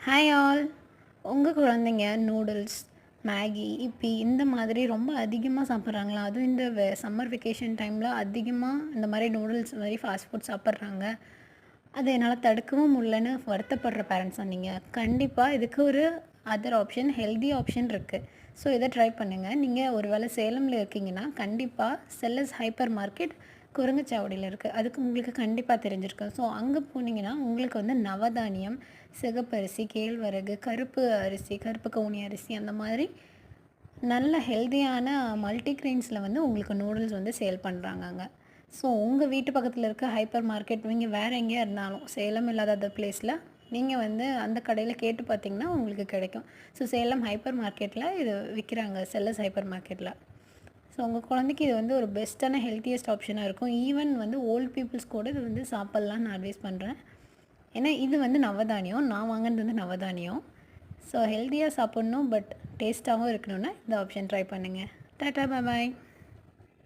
Hi all உங்கள் குழந்தைங்க noodles Maggi இப்பி இந்த மாதிரி ரொம்ப அதிகமாக சாப்பிட்றாங்களா? அதுவும் இந்த வெ சம்மர் வெக்கேஷன் டைமில் அதிகமாக இந்த மாதிரி நூடுல்ஸ் மாதிரி ஃபாஸ்ட் ஃபுட் சாப்பிட்றாங்க. அது என்னால் தடுக்கவும் முடியலன்னு வருத்தப்படுற பேரண்ட்ஸாக நீங்கள் கண்டிப்பாக இதுக்கு ஒரு அதர் ஆப்ஷன் ஹெல்தி ஆப்ஷன் இருக்குது ஸோ இதை ட்ரை பண்ணுங்கள் நீங்கள் ஒரு வேளை சேலமில் இருக்கீங்கன்னா கண்டிப்பாக செல்லஸ் ஹைப்பர் மார்க்கெட் குரங்குச்சாவடியில் இருக்குது அதுக்கு உங்களுக்கு கண்டிப்பாக தெரிஞ்சிருக்கும். ஸோ அங்கே போனீங்கன்னா உங்களுக்கு வந்து நவதானியம் சிகப்பரிசி கேழ்வரகு கருப்பு அரிசி கருப்பு கவுனி அரிசி அந்த மாதிரி நல்ல ஹெல்த்தியான மல்டிக்ரெயின்ஸில் வந்து உங்களுக்கு நூடுல்ஸ் வந்து சேல் பண்ணுறாங்க அங்கே. ஸோ உங்கள் வீட்டு பக்கத்தில் இருக்க ஹைப்பர் மார்க்கெட் நீங்கள் வேறு எங்கேயா இருந்தாலும் சேலம் இல்லாத அந்த பிளேஸில் நீங்கள் வந்து அந்த கடையில் கேட்டு பார்த்தீங்கன்னா உங்களுக்கு கிடைக்கும். ஸோ சேலம் ஹைப்பர் மார்க்கெட்டில் இது விற்கிறாங்க செல்லஸ் ஹைப்பர் மார்க்கெட்டில் ஸோ உங்கள் குழந்தைக்கு இது வந்து ஒரு பெஸ்ட்டான ஹெல்த்தியஸ்ட் ஆப்ஷனாக இருக்கும். ஈவன் வந்து ஓல்ட் பீப்புள்ஸ் கூட இது வந்து சாப்பிட்லான்னு நான் அட்வைஸ் பண்ணுறேன் ஏன்னா இது வந்து நவதானியம். நான் வாங்கினது வந்து நவதானியம். ஸோ ஹெல்த்தியாக சாப்பிட்ணும் பட் டேஸ்ட்டாகவும் இருக்கணும்னா இந்த ஆப்ஷன் ட்ரை பண்ணுங்கள் டாட்டா பாய்